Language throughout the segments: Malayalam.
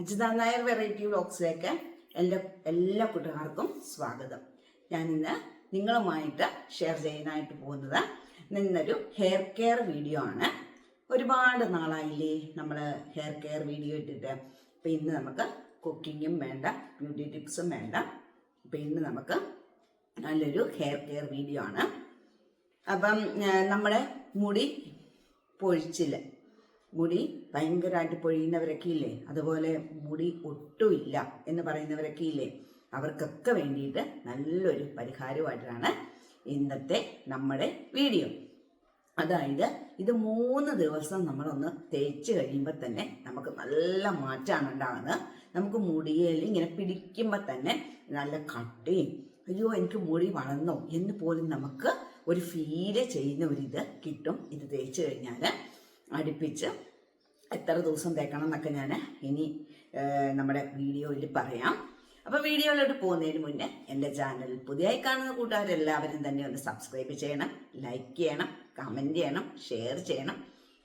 അജിത നായർ വെറൈറ്റി വ്ളോഗ്സിലേക്ക് എല്ലാ എല്ലാ കൂട്ടുകാർക്കും സ്വാഗതം. ഞാൻ ഇന്ന് നിങ്ങളുമായിട്ട് ഷെയർ ചെയ്യാനായിട്ട് പോകുന്നത് നിന്നൊരു ഹെയർ കെയർ വീഡിയോ ആണ്. ഒരുപാട് നാളായില്ലേ നമ്മൾ ഹെയർ കെയർ വീഡിയോ ഇട്ടിട്ട്. അപ്പം ഇന്ന് നമുക്ക് കുക്കിങ്ങും വേണ്ട ബ്യൂട്ടി ടിപ്സും വേണ്ട. അപ്പം ഇന്ന് നമുക്ക് നല്ലൊരു ഹെയർ കെയർ വീഡിയോ ആണ്. അപ്പം നമ്മുടെ മുടി പൊഴിച്ചിൽ മുടി ഭയങ്കരമായിട്ട് പൊഴിയുന്നവരൊക്കെ ഇല്ലേ അതുപോലെ മുടി ഒട്ടുമില്ല എന്ന് പറയുന്നവരൊക്കെ ഇല്ലേ അവർക്കൊക്കെ വേണ്ടിയിട്ട് നല്ലൊരു പരിഹാരമായിട്ടാണ് ഇന്നത്തെ നമ്മുടെ വീഡിയോ. അതായത് ഇത് മൂന്ന് ദിവസം നമ്മളൊന്ന് തേച്ച് കഴിയുമ്പോൾ തന്നെ നമുക്ക് നല്ല മാറ്റമാണ് ഉണ്ടാകുന്നത്. നമുക്ക് മുടിയിൽ ഇങ്ങനെ പിടിക്കുമ്പോൾ തന്നെ നല്ല കട്ടിയും അയ്യോ എനിക്ക് മുടി വളർന്നോ എന്ന് പോലും നമുക്ക് ഒരു ഫീൽ ചെയ്യുന്ന ഒരു ഇത് കിട്ടും ഇത് തേച്ച് കഴിഞ്ഞാൽ അടുപ്പിച്ച് എത്ര ദിവസം തേക്കണം എന്നൊക്കെ ഞാൻ ഇനി നമ്മുടെ വീഡിയോയിൽ പറയാം. അപ്പോൾ വീഡിയോയിലോട്ട് പോകുന്നതിന് മുന്നേ എന്റെ ചാനൽ പുതിയതായി കാണുന്ന കൂട്ടുകാരെല്ലാവരും തന്നെ ഒന്ന് സബ്സ്ക്രൈബ് ചെയ്യണം ലൈക്ക് ചെയ്യണം കമന്റ് ചെയ്യണം ഷെയർ ചെയ്യണം.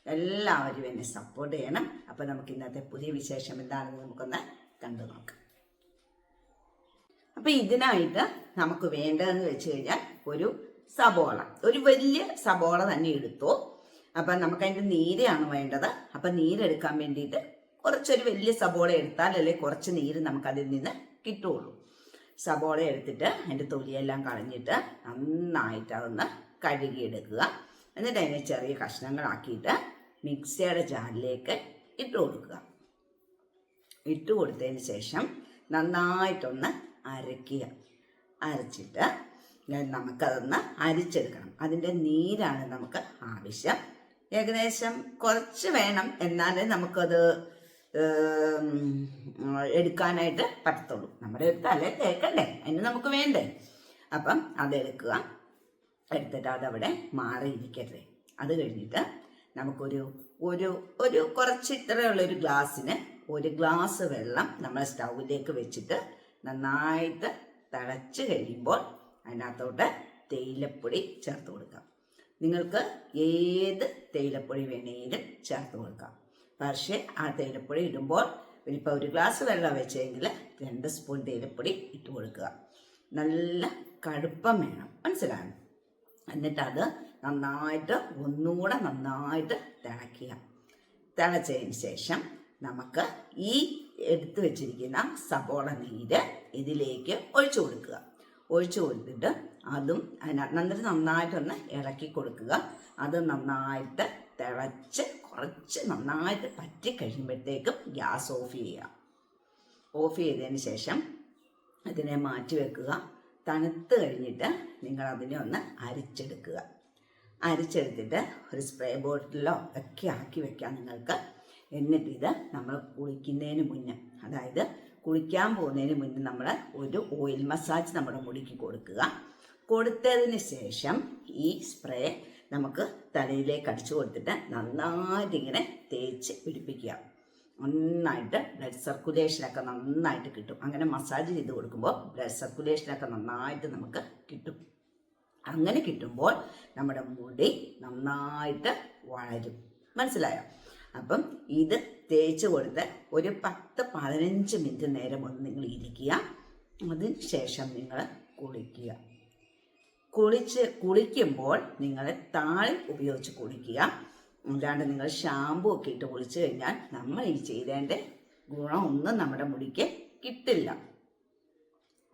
എല്ലാവരും എന്നെ സപ്പോർട്ട് ചെയ്യണം. അപ്പോൾ നമുക്ക് ഇന്നത്തെ പുതിയ വിശേഷം എന്താണെന്ന് നമുക്കൊന്ന് കണ്ടു നോക്കാം. അപ്പോൾ ഇതിനായിട്ട് നമുക്ക് വേണ്ടതെന്ന് വെച്ച് കഴിഞ്ഞാൽ ഒരു സബോള ഒരു വലിയ സബോള തന്നെ എടുത്തു. അപ്പൊ നമുക്ക് അതിന്റെ നീരാണ് വേണ്ടത്. അപ്പൊ നീരെടുക്കാൻ വേണ്ടിയിട്ട് കുറച്ചൊരു വലിയ സബോള എടുത്താലല്ലേ കുറച്ച് നീര് നമുക്ക് അതിൽ നിന്ന് കിട്ടുള്ളൂ സബോള എടുത്തിട്ട് അതിന്റെ തൊലിയെല്ലാം കളഞ്ഞിട്ട് നന്നായിട്ട് അതൊന്ന് കഴുകിയെടുക്കുക. എന്നിട്ട് അതിനെ ചെറിയ കഷ്ണങ്ങളാക്കിയിട്ട് മിക്സിയുടെ ജാറിലേക്ക് ഇട്ട് കൊടുക്കുക. ഇട്ട് കൊടുത്തതിന് ശേഷം നന്നായിട്ടൊന്ന് അരയ്ക്കുക അരച്ചിട്ട് നമുക്കതൊന്ന് അരിച്ചെടുക്കണം. അതിന്റെ നീരാണ് നമുക്ക് ആവശ്യം. ഏകദേശം കുറച്ച് വേണം എന്നാലേ നമുക്കത് എടുക്കാനായിട്ട് പറ്റത്തുള്ളൂ. നമ്മുടെ ഒരു തല തേക്കണ്ടേ? അതിന് നമുക്ക് വേണ്ടേ? അപ്പം അതെടുക്കുക. എടുത്തിട്ട് അതവിടെ മാറിയിരിക്കട്ടെ. അത് കഴിഞ്ഞിട്ട് നമുക്കൊരു ഒരു ഒരു കുറച്ച് ഇത്രയുള്ള ഒരു ഗ്ലാസ്സിന് ഒരു ഗ്ലാസ് വെള്ളം നമ്മൾ സ്റ്റൗവിലേക്ക് വെച്ചിട്ട് നന്നായിട്ട് തിളച്ച് കഴിയുമ്പോൾ അതിനകത്തോട്ട് തേയിലപ്പൊടി ചേർത്ത് കൊടുക്കാം. നിങ്ങൾക്ക് ഏത് തേയിലപ്പൊടി വേണേലും ചേർത്ത് കൊടുക്കാം. പക്ഷേ ആ തേയിലപ്പൊടി ഇടുമ്പോൾ ഇപ്പോൾ ഒരു ഗ്ലാസ് വെള്ളം വെച്ചെങ്കിൽ രണ്ട് സ്പൂൺ തേയിലപ്പൊടി ഇട്ട് കൊടുക്കുക. നല്ല കടുപ്പം വേണം. മനസ്സിലാണ് എന്നിട്ട് അത് നന്നായിട്ട് ഒന്നുകൂടെ നന്നായിട്ട് തിളയ്ക്കുക. തിളച്ചതിന് ശേഷം നമുക്ക് ഈ എടുത്തു വെച്ചിരിക്കുന്ന സബോള നീര് ഇതിലേക്ക് ഒഴിച്ചു കൊടുക്കുക. ഒഴിച്ചു കൊടുത്തിട്ട് അതും അതിനകത്ത് എന്നിട്ട് നന്നായിട്ടൊന്ന് ഇളക്കി കൊടുക്കുക. അത് നന്നായിട്ട് തിളച്ച് കുറച്ച് നന്നായിട്ട് പറ്റി കഴിയുമ്പോഴത്തേക്കും ഗ്യാസ് ഓഫ് ചെയ്യുക. ഓഫ് ചെയ്തതിന് ശേഷം അതിനെ മാറ്റി വെക്കുക. തണുത്ത് കഴിഞ്ഞിട്ട് നിങ്ങൾ അതിനെ ഒന്ന് അരിച്ചെടുക്കുക. അരിച്ചെടുത്തിട്ട് ഒരു സ്പ്രേ ബോട്ടിലോ ഒക്കെ ആക്കി വെക്കാം നിങ്ങൾക്ക്. എന്നിട്ട് ഇത് നമ്മൾ കുളിക്കുന്നതിന് മുന്നേ അതായത് കുളിക്കാൻ പോകുന്നതിന് മുന്നേ നമ്മൾ ഒരു ഓയിൽ മസാജ് നമ്മുടെ മുടിക്ക് കൊടുക്കുക. കൊടുത്തതിന് ശേഷം ഈ സ്പ്രേ നമുക്ക് തലയിലേക്ക് അടിച്ചു കൊടുത്തിട്ട് നന്നായിട്ട് ഇങ്ങനെ തേച്ച് പിടിപ്പിക്കുക. നന്നായിട്ട് ബ്ലഡ് സർക്കുലേഷനൊക്കെ നന്നായിട്ട് കിട്ടും. അങ്ങനെ മസാജ് ചെയ്ത് കൊടുക്കുമ്പോൾ ബ്ലഡ് സർക്കുലേഷനൊക്കെ നന്നായിട്ട് നമുക്ക് കിട്ടും. അങ്ങനെ കിട്ടുമ്പോൾ നമ്മുടെ മുടി നന്നായിട്ട് വളരും. മനസ്സിലായോ? അപ്പം ഇത് തേച്ച് കൊടുത്ത് ഒരു പത്ത് പതിനഞ്ച് മിനിറ്റ് നേരം ഒന്ന് നിങ്ങൾ ഇരിക്കുക. അതിന് ശേഷം നിങ്ങൾ കുളിക്കുക. കുളിച്ച് കുളിക്കുമ്പോൾ നിങ്ങൾ താളി ഉപയോഗിച്ച് കുളിക്കുക. അല്ലാണ്ട് നിങ്ങൾ ഷാമ്പു ഒക്കെ ഇട്ട് കുളിച്ചു കഴിഞ്ഞാൽ നമ്മൾ ഈ ചെയ്തേന്റെ ഗുണമൊന്നും നമ്മുടെ മുടിക്ക് കിട്ടില്ല.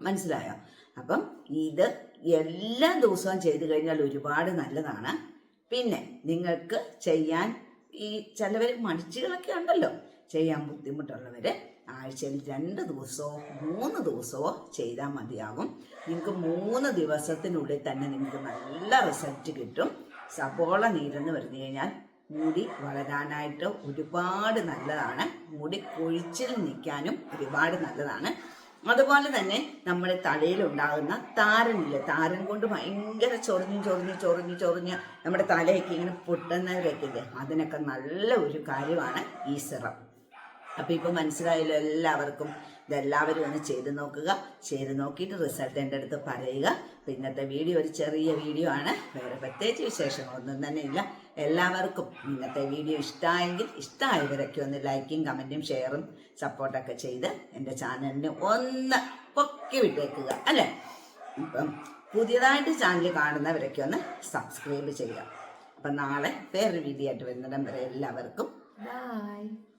മനസ്സിലായോ? അപ്പം ഇത് എല്ലാ ദിവസവും ചെയ്തു കഴിഞ്ഞാൽ ഒരുപാട് നല്ലതാണ്. പിന്നെ നിങ്ങൾക്ക് ചെയ്യാൻ ഈ ചിലവർ മടിച്ചുകളൊക്കെ ഉണ്ടല്ലോ. ചെയ്യാൻ ബുദ്ധിമുട്ടുള്ളവർ ആഴ്ചയിൽ രണ്ട് ദിവസമോ മൂന്ന് ദിവസമോ ചെയ്താൽ മതിയാകും. നിങ്ങൾക്ക് മൂന്ന് ദിവസത്തിനുള്ളിൽ തന്നെ നിങ്ങൾക്ക് നല്ല റിസൾട്ട് കിട്ടും. സബോള നീരെന്ന് പറഞ്ഞു കഴിഞ്ഞാൽ മുടി വളരാനായിട്ട് ഒരുപാട് നല്ലതാണ്. മുടി കൊഴിച്ചിൽ നിൽക്കാനും ഒരുപാട് നല്ലതാണ്. അതുപോലെ തന്നെ നമ്മുടെ തലയിലുണ്ടാകുന്ന താരനില്ല? താരൻ കൊണ്ട് ഭയങ്കര ചൊറിഞ്ഞ് ചൊറിഞ്ഞ് ചൊറിഞ്ഞ് ചൊറിഞ്ഞ് നമ്മുടെ തലയൊക്കെ ഇങ്ങനെ പൊട്ടുന്നവരൊക്കെ ഇല്ലേ? അതിനൊക്കെ നല്ല ഒരു കാര്യമാണ് ഈ സിറം അപ്പൊ ഇപ്പൊ മനസ്സിലായല്ലോ എല്ലാവർക്കും. ഇതെല്ലാവരും ഒന്ന് ചെയ്ത് നോക്കുക. ചെയ്ത് നോക്കിയിട്ട് റിസൾട്ട് എന്റെ അടുത്ത് പറയുക. ഇന്നത്തെ വീഡിയോ ഒരു ചെറിയ വീഡിയോ ആണ്. വേറെ പ്രത്യേകിച്ച് വിശേഷങ്ങളൊന്നും തന്നെ ഇല്ല എല്ലാവർക്കും ഇന്നത്തെ വീഡിയോ ഇഷ്ടമായെങ്കിൽ ഇഷ്ടമായവരൊക്കെ ഒന്ന് ലൈക്കും കമന്റും ഷെയറും സപ്പോർട്ടൊക്കെ ചെയ്ത് എന്റെ ചാനലിന് ഒന്ന് പൊക്കി വിട്ടേക്കുക അല്ലേ? ഇപ്പം പുതിയതായിട്ട് ചാനൽ കാണുന്നവരൊക്കെ ഒന്ന് സബ്സ്ക്രൈബ് ചെയ്യുക. അപ്പം നാളെ വേറൊരു വീഡിയോ ആയിട്ട് വരുന്നിടം വരെ എല്ലാവർക്കും Bye.